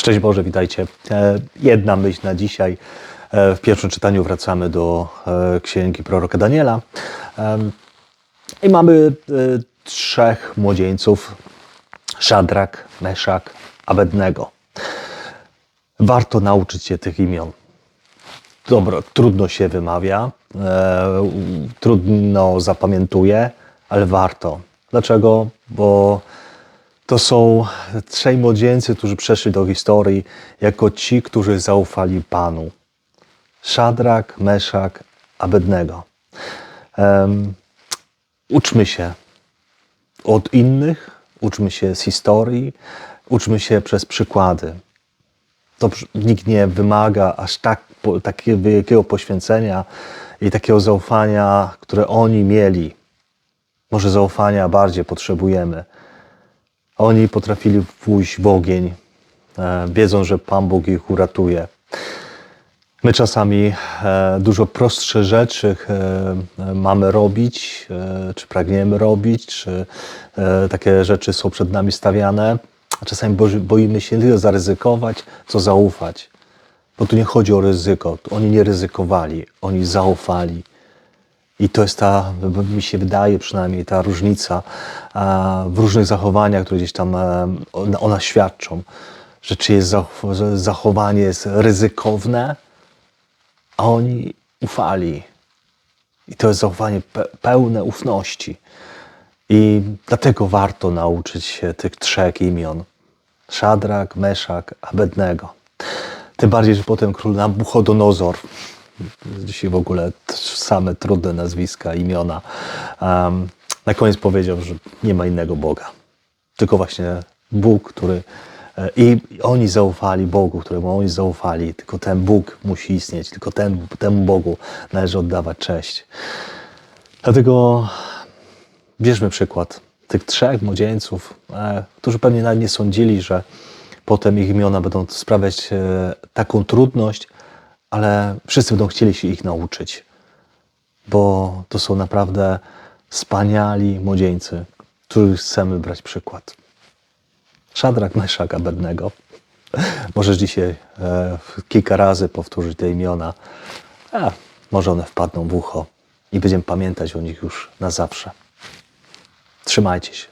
Szczęść Boże, witajcie. E, Jedna myśl na dzisiaj. E, W pierwszym czytaniu wracamy do e, księgi proroka Daniela. I mamy trzech młodzieńców: Szadrak, Meszak, Abednego. Warto nauczyć się tych imion. Dobro, trudno się wymawia, trudno zapamiętuje, ale warto. Dlaczego? Bo to są trzej młodzieńcy, którzy przeszli do historii jako ci, którzy zaufali Panu. Szadrak, Meszak, Abednego. Em, uczmy się od innych, uczmy się z historii, uczmy się przez przykłady. To nikt nie wymaga aż tak, takiego wielkiego poświęcenia i takiego zaufania, które oni mieli. Może zaufania bardziej potrzebujemy. Oni potrafili pójść w ogień, e, wiedząc, że Pan Bóg ich uratuje. My czasami e, dużo prostsze rzeczy e, mamy robić, czy pragniemy robić, czy takie rzeczy są przed nami stawiane, a czasami boimy się tyle zaryzykować, co zaufać. Bo tu nie chodzi o ryzyko. Oni nie ryzykowali, oni zaufali. I to jest ta, mi się wydaje przynajmniej, ta różnica w różnych zachowaniach, które gdzieś tam e, one, one świadczą, że zach- że zachowanie jest ryzykowne, a oni ufali. I to jest zachowanie pe- pełne ufności. I dlatego warto nauczyć się tych trzech imion. Szadrak, Meszak, Abednego. Tym bardziej, że potem król Nabuchodonozor, dzisiaj w ogóle same trudne nazwiska, imiona, um, na koniec powiedział, że nie ma innego Boga. Tylko właśnie Bóg, który. e, I oni zaufali Bogu, któremu oni zaufali. Tylko ten Bóg musi istnieć, tylko ten, temu Bogu należy oddawać cześć. Dlatego bierzmy przykład tych trzech młodzieńców, e, którzy pewnie nawet nie sądzili, że potem ich imiona będą sprawiać e, taką trudność, ale wszyscy będą chcieli się ich nauczyć, bo to są naprawdę wspaniali młodzieńcy, których chcemy brać przykład. Szadrak, Meszak, Abednego. Możesz dzisiaj e, kilka razy powtórzyć te imiona. A, może one wpadną w ucho i będziemy pamiętać o nich już na zawsze. Trzymajcie się.